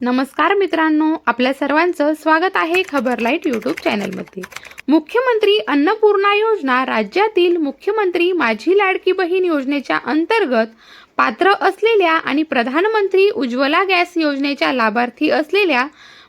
नमस्कार मित्रांनो आपल्या सर्वांचं स्वागत आहे खबर लाइट यूट्यूब चॅनलमध्ये. मुख्यमंत्री अन्नपूर्णा योजना राज्यातील मुख्यमंत्री माझी लाडकी बहीण योजनेच्या अंतर्गत पात्र असलेल्या आणि प्रधानमंत्री उज्ज्वला गॅस योजनेच्या लाभार्थी असलेल्या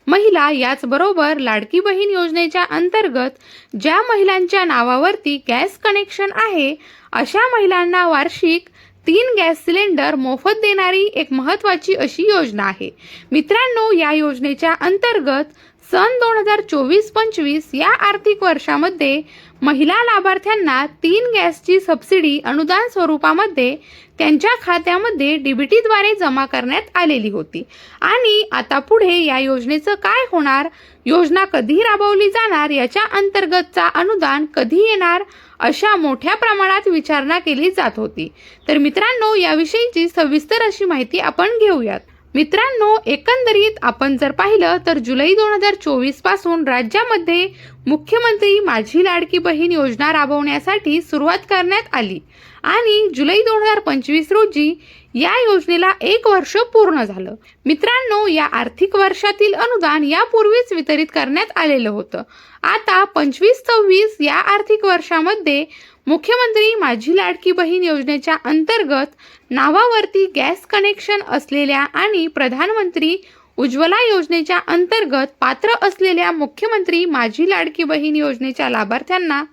महिला याचबरोबर लाडकी बहीण योजनेच्या अंतर्गत ज्या महिलांच्या नावावरती गॅस कनेक्शन आहे अशा महिलांना वार्षिक तीन गॅस सिलेंडर मोफत देणारी एक महत्त्वाची अशी योजना आहे. मित्रांनो या योजनेच्या अंतर्गत सन दोन हजार चोवीस पंचवीस या आर्थिक वर्षामध्ये महिला लाभार्थ्यांना तीन गॅसची सबसिडी अनुदान स्वरूपामध्ये त्यांच्या खात्यामध्ये डीबीटीद्वारे जमा करण्यात आलेली होती. आणि आता पुढे या योजनेचं काय होणार? योजना कधी राबवली जाणार? याच्या अंतर्गतचा अनुदान कधी येणार? अशा मोठ्या प्रमाणात विचारणा केली जात होती. तर मित्रांनो याविषयीची सविस्तर अशी माहिती आपण घेऊयात. मित्रांनो एकंदरीत आपण जर पाहिलं तर जुलै दोन हजार चोवीसपासून राज्यामध्ये मुख्यमंत्री माझी लाडकी बहीण योजना राबवण्यासाठी सुरुवात करण्यात आली. आणि जुलै दोन हजार पंचवीस रोजी या योजनेला एक वर्ष पूर्ण झालं. मित्रांनो या आर्थिक वर्षातील अनुदान यापूर्वीच वितरित करण्यात आलेलं होतं. आता पंचवीस सव्वीस या आर्थिक वर्षामध्ये मुख्यमंत्री माझी लाडकी बहीण योजनेच्या अंतर्गत नावावरती गॅस कनेक्शन असलेल्या आणि प्रधानमंत्री उज्ज्वला योजनेच्या अंतर्गत पात्र असलेल्या मुख्यमंत्री माझी लाडकी बहीण योजनेच्या लाभार्थ्यांना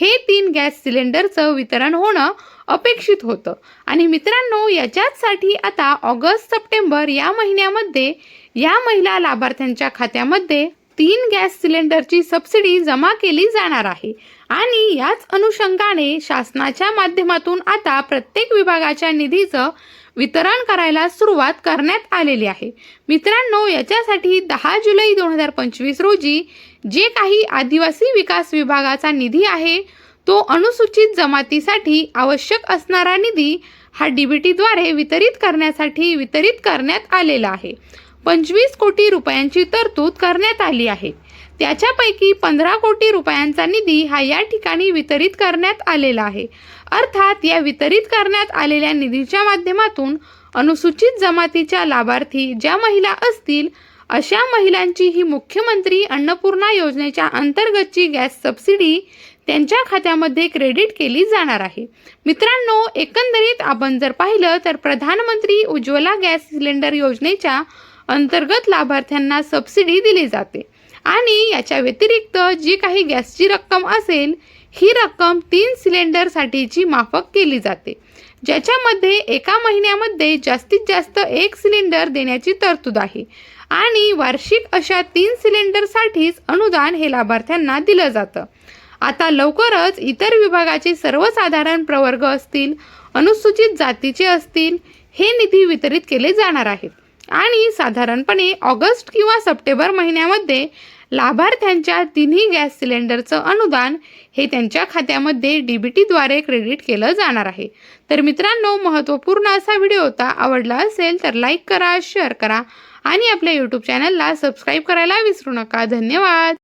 हे तीन गॅस सिलेंडरचं वितरण होणं अपेक्षित होतं. आणि मित्रांनो याच्याचसाठी आता ऑगस्ट सप्टेंबर या महिन्यामध्ये या महिला लाभार्थ्यांच्या खात्यामध्ये तीन गॅस सिलेंडरची सबसिडी जमा केली जाणार आहे. आणि याच अनुषंगाने शासनाच्या माध्यमातून आता प्रत्येक विभागाच्या निधीचं वितरण करायला सुरुवात करण्यात आलेली आहे. मित्रांनो याच्यासाठी दहा जुलै दोन हजार पंचवीस रोजी जे काही आदिवासी विकास विभागाचा निधी आहे तो अनुसूचित जमातीसाठी आवश्यक असणारा निधी हा डीबीटीद्वारे वितरित करण्यासाठी वितरित करण्यात आलेला आहे. पंचवीस कोटी रुपयांची तरतूद करण्यात आली आहे. त्याच्यापैकी पंधरा कोटी रुपयांचा निधी हा या ठिकाणी वितरित करण्यात आलेला आहे. अर्थात या वितरित करण्यात आलेल्या निधीच्या माध्यमातून अनुसूचित जमातीच्या लाभार्थी ज्या महिला असतील अशा महिलांची ही मुख्यमंत्री अन्नपूर्णा योजनेच्या अंतर्गतची गॅस सबसिडी त्यांच्या खात्यामध्ये क्रेडिट केली जाणार आहे. मित्रांनो एकंदरीत आपण जर पाहिलं तर प्रधानमंत्री उज्ज्वला गॅस सिलेंडर योजनेच्या अंतर्गत लाभार्थ्यांना सबसिडी दिली जाते. आणि याच्या व्यतिरिक्त जी काही गॅसची रक्कम असेल ही रक्कम तीन सिलेंडरसाठीची माफक केली जाते. ज्याच्यामध्ये एका महिन्यामध्ये जास्तीत जास्त एक सिलेंडर देण्याची तरतूद आहे. आणि वार्षिक अशा तीन सिलेंडरसाठीच अनुदान हे लाभार्थ्यांना दिलं जातं. आता लवकरच इतर विभागाचे सर्वसाधारण प्रवर्ग असतील अनुसूचित जातीचे असतील हे निधी वितरित केले जाणार आहेत. आणि साधारणपणे ऑगस्ट किंवा सप्टेंबर महिन्यामध्ये लाभार्थ्यांच्या तिन्ही गॅस सिलेंडरचं अनुदान हे त्यांच्या खात्यामध्ये डी बी टीद्वारे क्रेडिट केलं जाणार आहे. तर मित्रांनो महत्त्वपूर्ण असा व्हिडिओ होता आवडला असेल तर लाईक करा शेअर करा आणि आपल्या यूट्यूब चॅनलला सबस्क्राईब करायला विसरू नका. धन्यवाद!